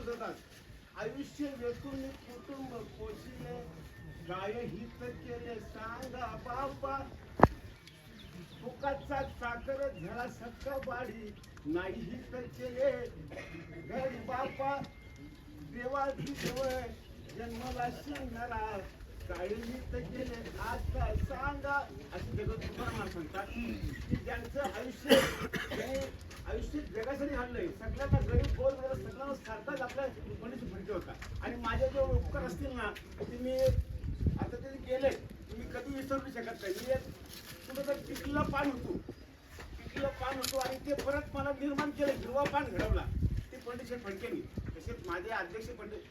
एकदा जातात आयुष्य वेचून कुटुंब पोषिले गाय हित केले सांगा बापा फुकाचा साखर झाला सक्का बाडी नाही हित केले. घरी बापा देवाची जवळ जन्माला शिंगणारा काळी हित केले आज काय सांगा. अशी जगत तुकाराम सांगतात. की ज्यांचं आयुष्य आयुष्य जगासाठी घडलंय सगळ्यांना गरीब गोर सगळ्यांना सारखाच आपल्या पंडित फडके होता. आणि माझे जे उपकार असतील ना ते मी आता ते गेले मी कधी विसरू शकत नाही. मी कुठं तर पिकलं पान होतो. पिकलं पान होतो आणि ते परत मला निर्माण केलं. हिरवा पान घडवला. ते पंडित फडकेनी तसेच माझे अध्यक्ष पंडित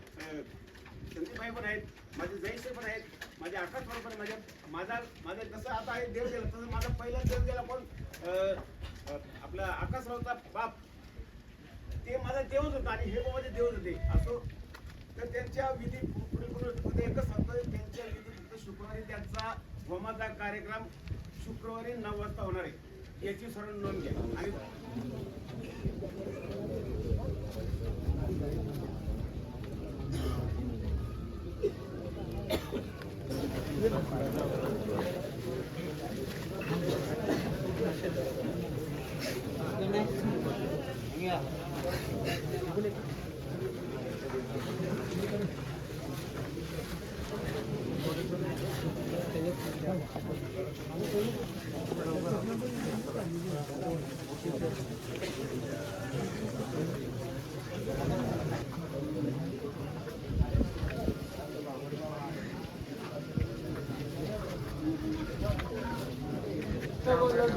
संदीपभाई पण आहेत माझे जयसे पण आहेत माझे आकाश भाऊ पण माझ्या माझा माझा जसं आता आहे देव गेला तसं माझा पहिला देव गेला पण आपला आकाशरावचा बाप. ते माझा देवच होता आणि हे माझे देवच होते. असो? तर त्यांच्या विधी पुढे पुढे एकच सांगतो त्यांच्या विधी फक्त शुक्रवारी त्यांचा होमाचा कार्यक्रम शुक्रवारी नऊ वाजता होणार आहे. याची सर्व नोंद घ्या. आणि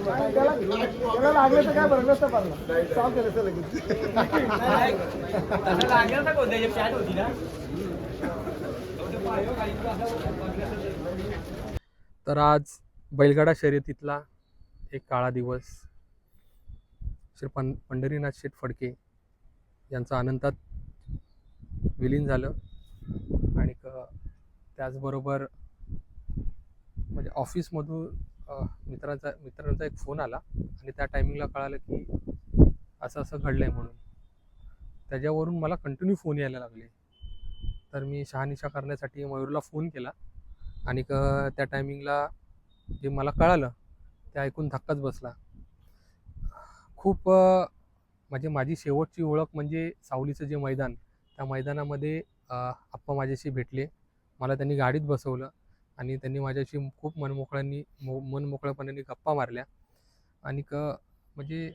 त्याला लागलं तर काय बरं? नसतं पडलं साफ करायचं लगेच. तर आज बैलगाडा शर्यतीतला एक काळा दिवस. श्री पं पंढरीनाथ शेठ फडके यांचं अनंतात विलीन झालं. आणि त्याचबरोबर म्हणजे ऑफिसमधून मित्रांचा मित्रांचा एक फोन आला आणि त्या टायमिंगला कळालं की असं असं घडलं आहे म्हणून. त्याच्यावरून मला कंटिन्यू फोन यायला लागले. तर मी शहानिशा करण्यासाठी मयूरला फोन केला आणि क- त्या टायमिंगला जे मला कळालं ते ऐकून धक्काच बसला. खूप म्हणजे माझी शेवटची ओळख म्हणजे सावलीचं जे मैदान त्या मैदानामध्ये आप्पा माझ्याशी भेटले. मला त्यांनी गाडीत बसवलं. आणि त्यांनी माझ्याशी खूप मनमोकळ्यांनी मो मनमोकळ्यापणाने गप्पा मारल्या. आणि क म्हणजे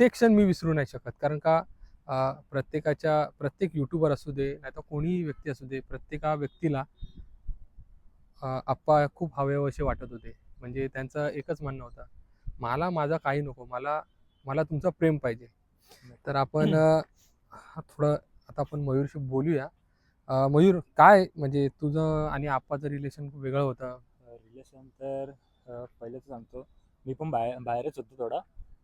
ते क्षण मी विसरू नाही शकत. कारण का प्रत्येकाच्या प्रत्येक यूट्यूबर असू दे नाही तर कोणीही व्यक्ती असू दे प्रत्येका व्यक्तीला आप्पा खूप हवेवसे वाटत होते. म्हणजे त्यांचं एकच म्हणणं होतं मला माझा काही नको. मला मला तुमचं प्रेम पाहिजे. तर आपण थोडं आता आपण मयूरशी बोलूया. मयूर काय म्हणजे तुझं आणि आप्पाचं रिलेशन खूप वेगळं होतं? रिलेशन तर पहिलेच सांगतो. मी पण बाहेर बाहेरच होतो थोडा.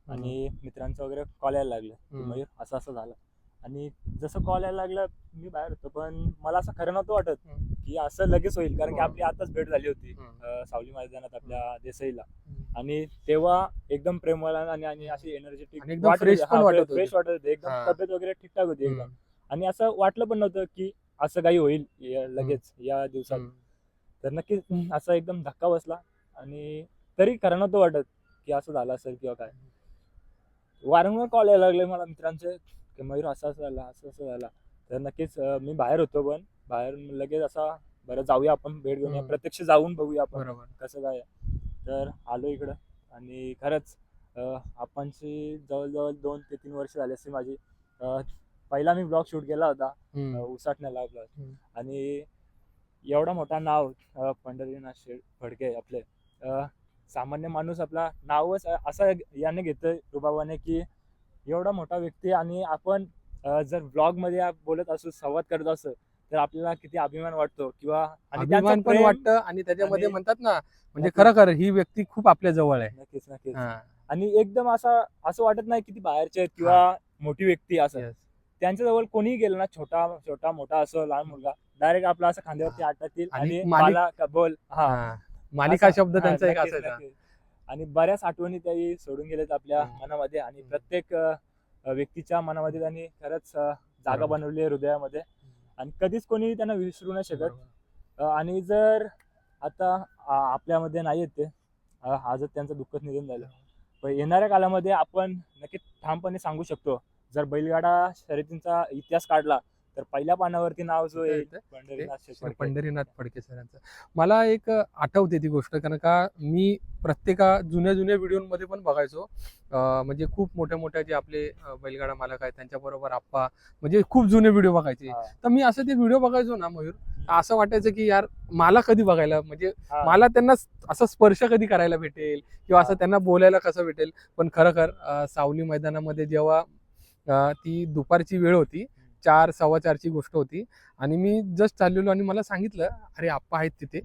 आणि मित्रांचं वगैरे कॉल यायला लागलं. मयूर असं असं झालं. आणि जसं कॉल यायला लागलं मी बाहेर होतो. पण मला असं खरं नव्हतं वाटत. की असं लगेच होईल. कारण की हो. आपली आताच भेट झाली होती सावली मैदानात आपल्या देसाईला. आणि तेव्हा एकदम प्रेमळ आणि अशी एनर्जेटिक. फ्रेश वाटत होते. एकदम. तब्येत वगैरे ठीकठाक होती एकदम. आणि असं वाटलं पण नव्हतं की असं काही होईल लगेच या दिवसात. तर नक्कीच असा एकदम धक्का बसला. आणि तरी खरं नव्हतं वाटत की असं झालं असेल किंवा काय. वारंवार कॉल यायला लागले मला मित्रांचे की मयूर असं असं झालं असं असं झालं. तर नक्कीच मी बाहेर होतो पण बाहेर लगेच असा बरं जाऊया आपण भेट घेऊया हम्म. प्रत्यक्ष जाऊन बघूया आपण बरोबर. कसं काय. तर आलो इकडं आणि खरंच अं, आपणची जवळजवळ दोन ते तीन वर्ष झाली असते माझी. पहिला मी ब्लॉग शूट केला होता उसाटण्याला ब्लॉग. आणि एवढा मोठा नाव पंढरीनाथ शेठ फडके आपले सामान्य माणूस आपला नावच असं याने घेतोय रुबाबाने की एवढा मोठा व्यक्ती आणि आपण जर ब्लॉगमध्ये बोलत असू संवाद करत असू तर आपल्याला किती अभिमान वाटतो किंवा अभिमान पण वाटतं आणि त्याच्यामध्ये म्हणतात ना म्हणजे. खरं खरं ही व्यक्ती खूप आपल्या जवळ आहे. नक्कीच नक्कीच. आणि एकदम असं असं वाटत नाही की ती बाहेरचे आहेत किंवा मोठी व्यक्ती असं. त्यांच्याजवळ कोणीही गेलं ना छोटा छोटा मोठा असो लहान मुलगा डायरेक्ट आपला असं खांद्यावरती आटतील आणि आणि मालिक- मला का बोल हा. हा. मालिका असं- शब्द हा, त्यांचा एक नक्कीच, असायचा. नक्कीच. आणि बऱ्याच आठवणी त्याही सोडून गेलेत आपल्या हम्म. मनामध्ये आणि हम्म. प्रत्येक अ, व्यक्तीच्या मनामध्ये त्यांनी खरंच अ, जागा बरोबर. बनवली आहे हृदयामध्ये. आणि कधीच कोणी त्यांना विसरू नाही शकत. अ, आणि जर आता आ- आपल्यामध्ये नाही येत आजच त्यांचं दुःखद निधन झालं. पण येणाऱ्या काळामध्ये आपण नक्की ठामपणे सांगू शकतो. जर बैलगाडा शर्यतींचा इतिहास काढला तर पहिल्या पानावरती नाव जो आहे पंढरीनाथ फडके सरांचं. मला एक आठवते ती गोष्ट कारण का मी प्रत्येका जुन्या जुन्या व्हिडिओमध्ये पण बघायचो. म्हणजे खूप मोठ्या मोठ्या जे आपले बैलगाडा मालक आहेत त्यांच्याबरोबर आप्पा म्हणजे खूप जुने व्हिडिओ बघायचे. तर मी असं ते व्हिडिओ बघायचो ना मयूर असं वाटायचं की यार मला कधी बघायला म्हणजे. मला त्यांना असं स्पर्श कधी करायला भेटेल? किंवा असं. त्यांना बोलायला कसं भेटेल? पण खरोखर अ, सावली मैदानामध्ये जेव्हा ती दुपारची वेळ होती. चार सव्वा चारची गोष्ट होती. आणि मी जस्ट चाललेलो आणि मला सांगितलं अरे आप्पा आहेत तिथे.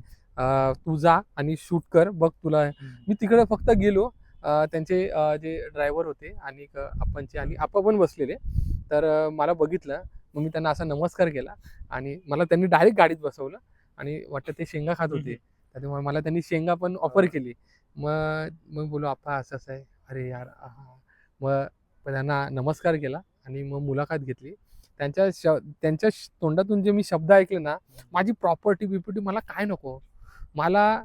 तू जा आणि शूट कर. बघ तुला. मी तिकडे फक्त गेलो. त्यांचे जे ड्रायव्हर होते आणि एक आप्पांचे आणि आप्पा पण बसलेले. तर मला बघितलं. मग मी त्यांना असा नमस्कार केला आणि मला त्यांनी डायरेक्ट गाडीत बसवलं आणि वाटतं ते शेंगा खात होते. त्याच्यामुळे मला त्यांनी शेंगा पण ऑफर केली. मग मग बोलो आप्पा असं असं आहे. अरे यार आहा. मग त्यांना नमस्कार केला आणि मग मुलाखत घेतली. त्यांच्या श त्यांच्या तोंडातून जे मी शब्द ऐकले ना माझी प्रॉपर्टी बिपर्टी मला काय नको? मला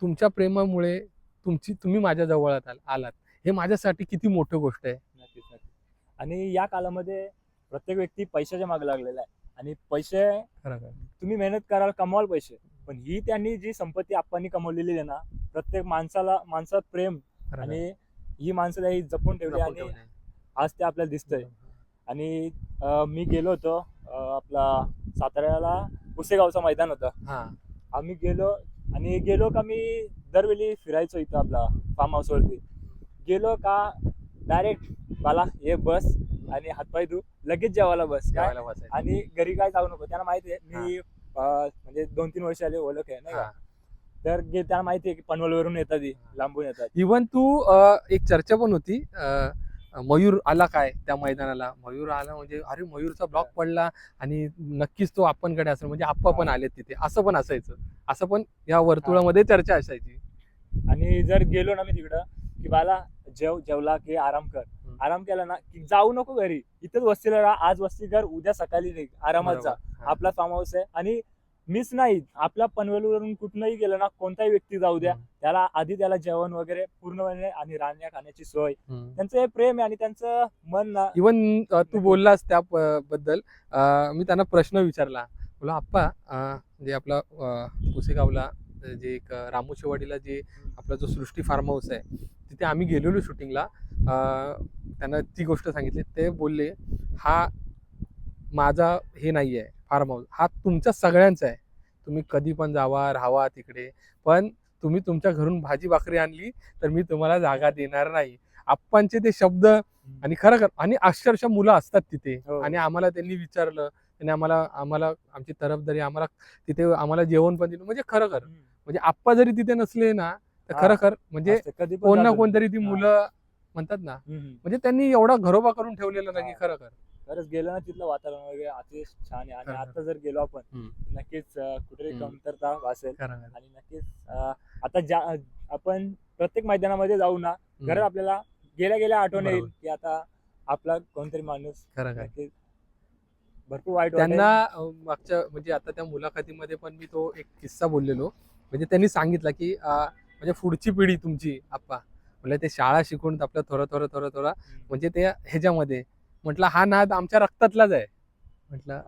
तुमच्या प्रेमामुळे तुमची तुम्ही माझ्या जवळ आल- आलात. हे माझ्यासाठी किती मोठी गोष्ट आहे. नक्कीच नक्कीच. आणि या काळामध्ये प्रत्येक व्यक्ती पैशाच्या मागे लागलेला आहे. आणि पैसे खरं तुम्ही मेहनत कराल कमवाल पैसे. पण ही त्यांनी जी संपत्ती आपण कमवलेली आहे ना प्रत्येक माणसाला माणसात प्रेम आणि ही माणसं त्यांनी जपून ठेवली आणि आज ते आपल्याला दिसतंय. आणि मी गेलो होतो आपला साताऱ्याला पुसेगावचं मैदान होतं. हा. आम्ही गेलो आणि गेलो का मी दरवेळी फिरायचो इथं आपला फार्म हाऊसवरती गेलो का डायरेक्ट मला ये बस आणि हातपाय धु लगेच जेवायला बस काय. आणि घरी काय जाऊ नको त्यांना माहिती आहे मी म्हणजे दोन तीन वर्ष आले ओळख आहे नाही हा. का तर त्यांना माहिती आहे की पनवेलवरून येतात ही, लांबून येतात. इवन तू एक चर्चा पण होती मयूर आला काय त्या मैदानाला? मयूर आला म्हणजे अरे मयूरचा ब्लॉक पडला आणि नक्कीच तो आपणकडे असेल म्हणजे आप्पा पण. आले तिथे. असं पण असायचं. असं पण या वर्तुळामध्ये चर्चा असायची. आणि जर गेलो ना मी तिकडं की बाला जेव जेवला की आराम कर. आराम केला ना की जाऊ नको घरी. इथंच वस्तीला राहा. आज वस्ती कर उद्या सकाळी निघ. आरामात जा. आपला फार्म हाऊस आहे. आणि मिस नाही. आपल्या पनवेलवरून कुठनंही गेलं ना कोणताही व्यक्ती जाऊ द्या. त्याला आधी त्याला जेवण वगैरे पूर्णपणे आणि राहण्या खाण्याची सोय. त्यांचं हे प्रेम आहे आणि त्यांचं मन ना इवन तू बोललास त्या बद्दल मी त्यांना प्रश्न विचारला. बोला आप्पा जे आपला पुसेगावला जे एक रामू शेवाडीला जे आपला जो सृष्टी फार्म हाऊस आहे तिथे आम्ही गेलेलो शूटिंगला त्यांना ती गोष्ट सांगितली. ते बोलले हा माझा हे नाही आहे फार्म हाऊस हा तुमच्या सगळ्यांचा आहे तुम्ही कधी पण जावा राहावा तिकडे पण तुम्ही तुमच्या घरून भाजी भाकरी आणली तर मी तुम्हाला जागा देणार नाही आप्पांचे ते शब्द आणि खरं खरं आणि अक्षरशः मुलं असतात तिथे हो. आणि आम्हाला त्यांनी विचारलं त्यांनी आम्हाला आम्हाला आमची तरफदारी आम्हाला तिथे आम्हाला जेवण पण दिलं म्हणजे खरं खरं. म्हणजे आप्पा जरी तिथे नसले ना तर. खरं खरं म्हणजे कोण ना. कोणतरी ती. मुलं म्हणतात ना. म्हणजे त्यांनी एवढा घरोबा करून ठेवलेला ना की हा. खरं खरं खरंच गेलो ना तिथलं वातावरण वगैरे अतिशय छान आहे आणि खरं. आता जर गेलो आपण हम्म. नक्कीच अं, कुठेतरी हम्म. कमतरता भासेल खरं खरं. आणि नक्कीच अं, आता ज्या आपण प्रत्येक मैदानामध्ये जाऊ ना हम्म. आपल्याला गेल्या गेल्या आठवण येईल बरोबर. की आता आपला कोणतरी माणूस खरं. नक्कीच भरपूर वाईट वाटेल. त्यांना अं, मागच्या म्हणजे आता त्या मुलाखतीमध्ये पण मी तो एक किस्सा बोललेलो म्हणजे त्यांनी सांगितलं की अं, म्हणजे पुढची पिढी तुमची आप्पा म्हणजे ते शाळा शिकून आपलं थोडं थोडं थोडं थोडं. म्हणजे ते ह्याच्यामध्ये म्हटलं हा नाद आमच्या रक्तातलाच आहे म्हटलं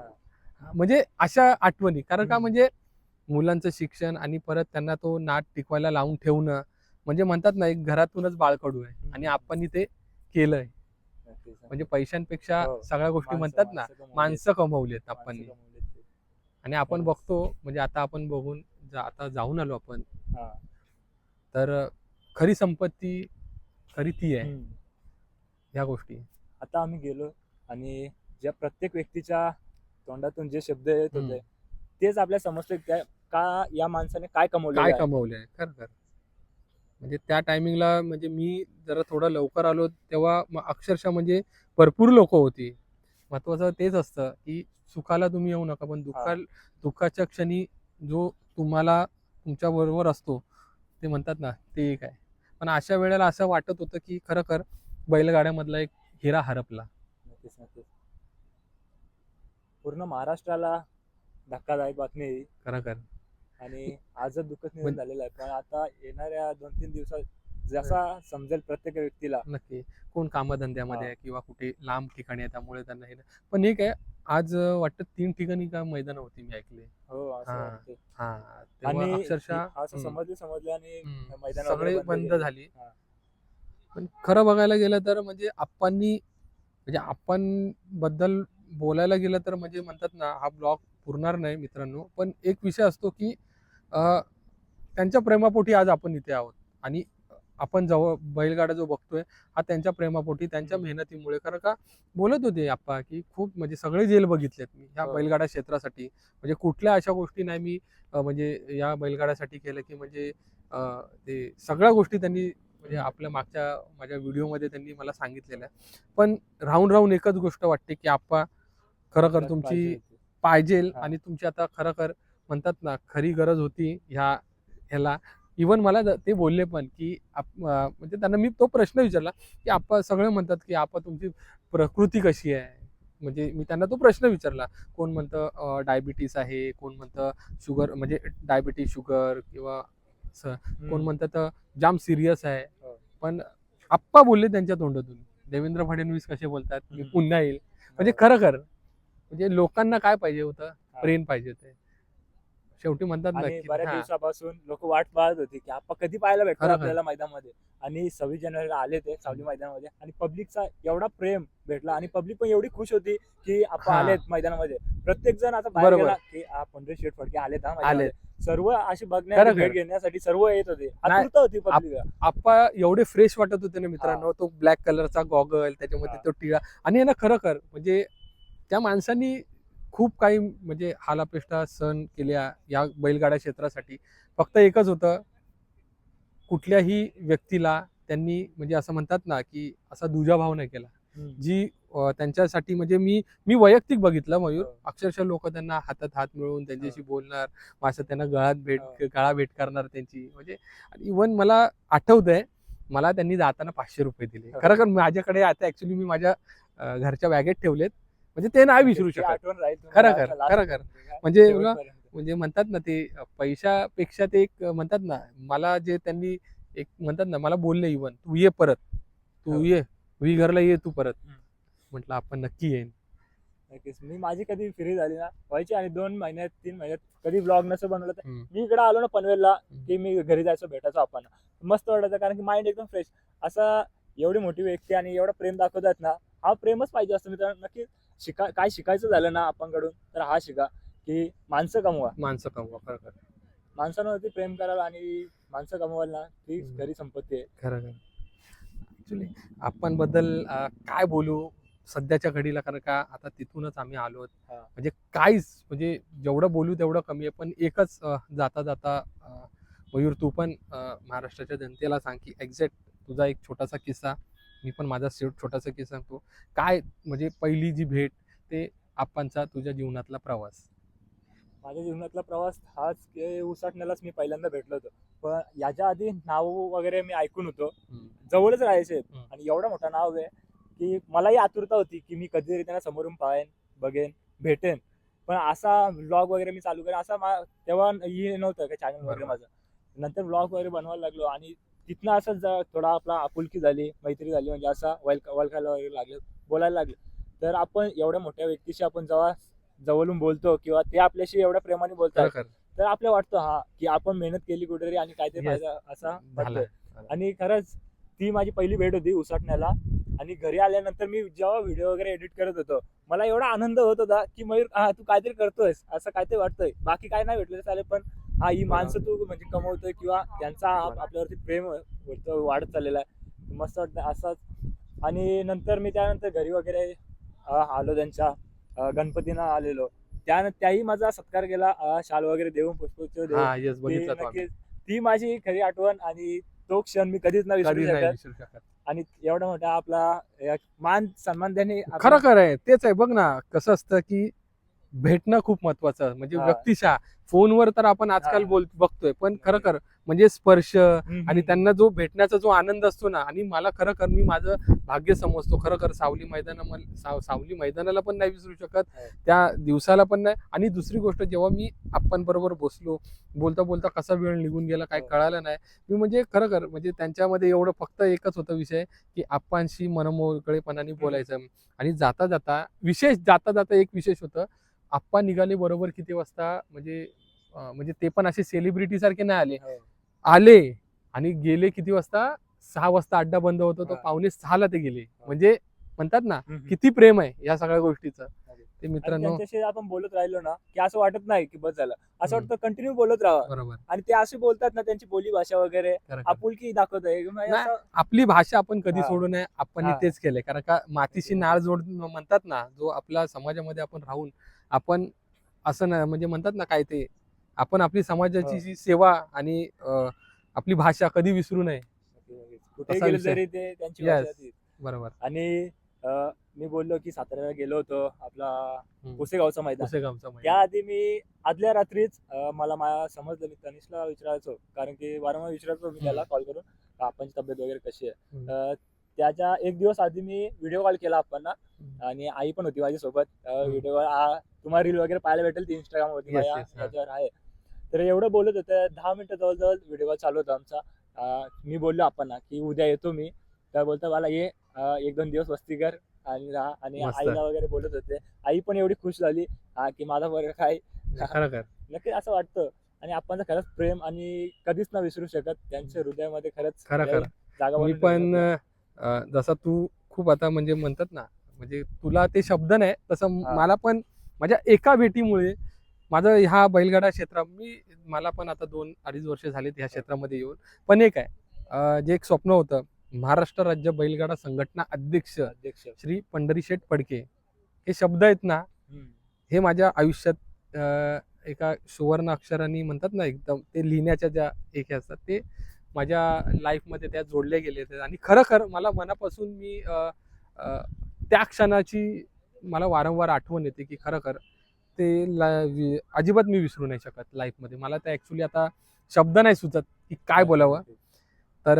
म्हणजे अशा आठवणी कारण का. म्हणजे मुलांचं शिक्षण आणि परत त्यांना तो नाद टिकवायला लावून ठेवणं म्हणजे म्हणतात ना एक घरातूनच बाळकडू आहे आणि. आपण ते केलंय. म्हणजे पैशांपेक्षा हो. सगळ्या गोष्टी म्हणतात ना माणसं कमवलीत. आपण. आणि आपण. बघतो म्हणजे आता आपण बघून जा- आता जाऊन आलो आपण. तर खरी संपत्ती खरी ती आहे. ह्या गोष्टी आता आम्ही गेलो आणि ज्या प्रत्येक व्यक्तीच्या तोंडातून जे शब्द येत. होते तेच आपल्या समजते त्या- का या माणसाने काय कमवलं काय कमवले आहे? खरं खरं. म्हणजे त्या टायमिंगला म्हणजे मी जरा थोडं लवकर आलो तेव्हा अक्षरशः म्हणजे भरपूर लोक होती. महत्वाचं तेच असतं की सुखाला तुम्ही येऊ नका पण दुःखा दुःखाच्या क्षणी जो तुम्हाला तुमच्या बरोबर असतो ते म्हणतात ना ते एक आहे. पण अशा वेळेला असं वाटत होतं की खरं बैलगाड्यामधला एक हिरा हरपला नक्कीच नक्कीच पूर्ण महाराष्ट्राला धक्कादायक बातमी आहे ही. खरं खरं आणि आजच दुःखद निधन पण- झालेलं आहे पण आता येणाऱ्या दोन तीन दिवसात जसा समजेल प्रत्येक व्यक्तीला नक्की कोण कामधंद्यामध्ये. आहे किंवा कुठे लांब ठिकाणी आहे त्यामुळे त्यांना हे नाही. पण एक आहे आज अं, वाटतं तीन ठिकाणी का मैदान होती मी ऐकले हो असं हा. वाटतंय. हा तेव्हा आणि अक्षरशः असं हम्म, समजले समजले आणि हम्म, मैदान सगळे बंद केले. झाली हा. पण खरं बघायला गेलं तर म्हणजे आप्पांनी म्हणजे आपण बद्दल बोलायला गेलं तर म्हणजे म्हणतात ना हा ब्लॉग पुरणार नाही मित्रांनो. पण एक विषय असतो की अं, त्यांच्या प्रेमापोटी आज आपण इथे आहोत. आणि आपण जवळ बैलगाडा जो बघतोय हा त्यांच्या प्रेमापोटी त्यांच्या मेहनतीमुळे. खरं का बोलत होते आप्पा की खूप म्हणजे सगळे जेल बघितलेत मी ह्या हो. बैलगाडा क्षेत्रासाठी. म्हणजे कुठल्या अशा गोष्टी नाही मी म्हणजे या बैलगाड्यासाठी केलं की म्हणजे ते सगळ्या गोष्टी त्यांनी म्हणजे आपल्या मागच्या माझ्या व्हिडिओमध्ये त्यांनी मला सांगितलेलं आहे. पण राहून राहून एकच गोष्ट वाटते की आप्पा खरं कर तुमची पाहिजे. आणि तुमची आता खरं कर म्हणतात ना खरी गरज होती ह्या ह्याला. इवन मला ते बोलले पण की म्हणजे त्यांना मी तो प्रश्न विचारला की आपा सगळे म्हणतात की आपा तुमची प्रकृती कशी आहे? म्हणजे मी त्यांना तो प्रश्न विचारला. कोण म्हणतं डायबिटीस आहे कोण म्हणतं शुगर म्हणजे डायबिटीस शुगर किंवा कोण. म्हणतात जाम सिरियस आहे हो. पण आप्पा बोलले त्यांच्या तोंडातून देवेंद्र फडणवीस कसे बोलतात मी. पुन्हा येईल म्हणजे हो. खरं खरं म्हणजे लोकांना काय पाहिजे होतं. प्रेम पाहिजे होते शेवटी म्हणतात आणि बऱ्याच हा, दिवसापासून लोक वाट पाहत होती की आपण कधी पाहायला भेटतो खरं, आपल्याला मैदानामध्ये? आणि सव्वीस जानेवारीला आले ते सावली मैदानामध्ये आणि पब्लिकचा एवढा प्रेम भेटला आणि पब्लिक पण एवढी खुश होती की आपण हा. आलेत मैदानामध्ये. प्रत्येक जण आता बाहेर बरोबर. गेला की हा पंढरी शेठ फडके आलेत हा आले मैदानामध्ये. सर्व अशी खरं, बघण्यासाठी खरं. भेट घेण्यासाठी सर्व येत होते. नाही, आतुरता होती पब्लिक आप्पा एवढे फ्रेश वाटत होते ना मित्रांनो तो ब्लॅक कलरचा गॉगल त्याच्यामध्ये हा. तो टिळा. आणि आहे ना खरं कर म्हणजे त्या माणसांनी खूप काही म्हणजे हालापेष्टा सहन केल्या या बैलगाड्या क्षेत्रासाठी. फक्त एकच होतं कुठल्याही व्यक्तीला त्यांनी म्हणजे असं म्हणतात ना की असा दुजाभाव नाही केला. जी त्यांच्यासाठी म्हणजे मी मी वैयक्तिक बघितलं मयूर. हो. अक्षरशः लोक त्यांना हातात हात मिळवून त्यांच्याशी बोलणार मग असं त्यांना गळ्यात भेट हो. गळा भेट करणार त्यांची म्हणजे इवन मला आठवतंय मला त्यांनी जाताना पाचशे रुपये दिले. हो. खरं खरं माझ्याकडे आता ऍक्च्युली मी माझ्या घरच्या बॅगेत ठेवलेत. म्हणजे ते नाही विसरू शकत आठवण राहील खरं खरं, खरं पर्यंत. म्हणजे. म्हणजे म्हणतात ना ते पैशापेक्षा ते एक म्हणतात ना मला जे त्यांनी एक म्हणतात ना मला बोलले इवन तू ये परत तू हो. ये वी घरला ये तू परत हम्म. म्हटलं आपण नक्की येईन नक्कीच मी माझी कधी फ्री झाली ना व्हायची आणि दोन महिन्यात तीन महिन्यात कधी ब्लॉग नसं बनवलं तर हम्म. मी इकडे आलो ना पनवेलला. की मी घरी जायचो भेटायचो आपण मस्त वाटायचं कारण की माइंड एकदम फ्रेश असा एवढी मोठी व्यक्ती आणि एवढं प्रेम दाखवतात ना हा प्रेमच पाहिजे असतं मित्रांनो नक्की शिका काय शिकायचं झालं ना आपण कडून तर हा शिका की माणसं कमवा. माणसं कमवा खरं खरं. माणसांवरती प्रेम करायला आणि माणसं कमवायला ना ती. खरी संपत्ती आहे. खरं खरं. आपण बद्दल काय बोलू सध्याच्या घडीला? कारण का आता तिथूनच आम्ही आलो. म्हणजे काहीच म्हणजे जेवढं बोलू तेवढं कमी आहे. पण एकच जाता जाता मयूर तू पण महाराष्ट्राच्या जनतेला सांग की एक्झॅक्ट तुझा एक छोटासा किस्सा. मी पण माझा शेवट छोटासा किस्सा सांगतो. काय म्हणजे पहिली जी भेट ते आपांचा तुझ्या जीवनातला प्रवास. माझ्या जीवनातला प्रवास हाच की उसाटण्यालाच मी पहिल्यांदा भेटलो होतो. पण याच्या आधी नाव वगैरे मी ऐकून होतो. जवळच राहायचे. आणि एवढं मोठं नाव आहे की मलाही आतुरता होती की मी कधीतरी त्यांना समोरून पाहेन बघेन भेटेन. पण असा व्लॉग वगैरे मी चालू करेन असा तेव्हा हे नव्हतं का चॅनल वगैरे. माझं. नंतर व्लॉग वगैरे बनवायला लागलो आणि तिथनं असंच जा- थोडा आपला आपुलकी झाली मैत्री झाली म्हणजे असा वैल वळखायला वगैरे लागले बोलायला लागले. तर आपण एवढ्या मोठ्या व्यक्तीशी आपण जेव्हा जवळून बोलतो किंवा ते आपल्याशी एवढ्या प्रेमाने बोलतात तर आपल्याला वाटतं हा की आपण मेहनत केली कुठेतरी आणि काहीतरी. फायदा असा वाटतोय. आणि खरंच ती माझी पहिली भेट होती उसाटण्याला. आणि घरी आल्यानंतर मी जेव्हा व्हिडिओ वगैरे एडिट करत होतो मला एवढा आनंद होत होता की मयूर हा तू काहीतरी करतोयस असं काहीतरी वाटतंय. बाकी काय नाही भेटलं चालेल पण हा ही माणसं तू म्हणजे कमवतोय किंवा त्यांचा आप- आपल्यावरती प्रेम वाढत चाललेला आहे. मस्त वाटतं असंच. आणि नंतर मी त्यानंतर घरी वगैरे आलो त्यांच्या गणपतीनं आलेलो. त्या त्याही माझा सत्कार केला. शाल वगैरे देऊन पुष्पगुच्छ देऊन. ती. नक्कीच माझी खरी आठवण आणि तो क्षण मी कधीच नाही विसरू शकत. आणि एवढा मोठा आपला मान सन्मान त्यांनी खरं खरं आहे तेच आहे. बघ ना कसं असतं की भेटणं खूप महत्वाचं म्हणजे. व्यक्तिशा. फोनवर तर आपण आजकाल. बोल बघतोय. पण खरं खर म्हणजे स्पर्श आणि त्यांना जो भेटण्याचा जो आनंद असतो ना आणि मला खरं खर मी माझं भाग्य समजतो. खरं खर सावली मैदाना सावली मैदानाला पण नाही विसरू शकत. हो. त्या दिवसाला पण नाही. आणि दुसरी गोष्ट जेव्हा मी आपण बरोबर बसलो बोलता बोलता कसा वेळ निघून गेला काय हो. कळालं नाही. मी म्हणजे खरं खर म्हणजे त्यांच्यामध्ये एवढं फक्त एकच होतं विषय की आप्पांशी मनमोकळेपणाने बोलायचं. आणि जाता जाता विशेष जाता जाता एक विशेष होतं आप्पा निघाले बरोबर किती वाजता म्हणजे अं, म्हणजे ते पण असे सेलिब्रिटी सारखे नाही आले हो. आले आणि गेले किती वाजता सहा वाजता अड्डा बंद होतो तो हा. पावणे सहाला ते गेले म्हणजे म्हणतात ना. किती प्रेम आहे या सगळ्या गोष्टीचं. ते आणि मित्रांनो त्यांच्याशी आपण बोलत राहिलो ना की असं वाटत नाही की बस झालं असं हम्म. वाटतं कंटिन्यू बोलत राहा बरोबर आणि ते असे बोलतात ना त्यांची बोली भाषा वगैरे खरं खरं. आपुलकी दाखवत आहे म्हणजे नाही. असं- आपली भाषा आपण कधी हा. सोडू नये आपण हा. तेच केलंय कारण का मातीशी नाळ जोड म्हणतात ना जो आपला समाजामध्ये आपण राहून आपण असं ना म्हणजे म्हणतात ना काय ते आपण आपली समाजाची हो. जी सेवा आणि अं, आपली भाषा कधी विसरू नये कुठे असा गेले विषय. तरी ते त्यांची Yes. भाषा तीच. बरोबर आणि अं, मी बोललो की साताऱ्याला गेलो होतो आपला हम्म. पुसेगावचं मैदान पुसेगावचा मैदान. त्याआधी मी आदल्या रात्रीच अं, मला मा समजलं मी तनिषला विचारायचो कारण की वारंवार विचारायचो मी त्याला कॉल करून का आपणची तब्येत वगैरे कशी आहे हम्म. अं, त्याच्या एक दिवस आधी मी व्हिडिओ कॉल केला हम्म. आणि आई पण होती माझ्यासोबत. हम्म. व्हिडिओ कॉल तुम्हाला रील वगैरे पाहायला भेटेल ती इंस्टाग्राम वरती Yes, माझ्या yes, हा. त्याच्यावर आहे. तर एवढं बोलत होतं दहा मिनिटं जवळजवळ व्हिडिओ कॉल चालू होता आमचा. मी बोललो आपण की उद्या येतो मी. तर बोलतो मला ये एक दोन दिवस वस्ती कर आणि राहा. आणि. आईला वगैरे बोलत होते. आई पण एवढी खुश झाली की माझा वर्ग काय नक्की असं वाटतं. आणि आपण खरंच प्रेम आणि कधीच ना विसरू शकत. त्यांच्या हृदयामध्ये खरंच खरं लय खरं. जागा पण जसा तू खूप आता म्हणजे म्हणतात ना म्हणजे तुला ते शब्द नाही तसं. मला पण माझ्या एका भेटीमुळे माझं ह्या बैलगाडा क्षेत्र मी मला पण आता दोन अडीच वर्ष झालीत ह्या क्षेत्रामध्ये येऊन पण एक आहे जे एक स्वप्न होतं महाराष्ट्र राज्य बैलगाडा संघटना अध्यक्ष अध्यक्ष श्री पंढरी शेठ फडके हे शब्द आहेत ना. हे माझ्या आयुष्यात अं, एका सुवर्ण अक्षरांनी म्हणतात ना एकदम ते लिहिण्याच्या ज्या एक असतात ते माझ्या लाईफमध्ये त्या जोडले गेले आहेत आणि खरं खरं मला मनापासून मी त्या क्षणाची मला वारंवार आठवण येते की खरं खरं ते ला- अजिबात मी विसरू नाही शकत लाईफमध्ये मला ते ॲक्च्युली आता शब्द नाही सुचत की काय बोलावं. तर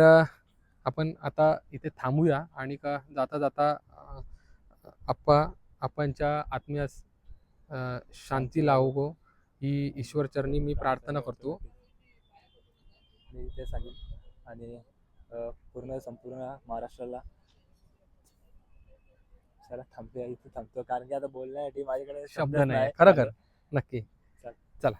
आपण आता इथे थांबूया आणि का जाता जाता आप्पा आपांच्या आत्म्यास शांती. लावो. ही ईश्वरचरणी मी प्रार्थना करतो. मी ते सांगेन. आणि पूर्ण संपूर्ण महाराष्ट्राला चला थांबते इथे थांबतो. कारण की आता बोलण्यासाठी माझ्याकडे शब्द नाही खरं खरं. नक्की. चला.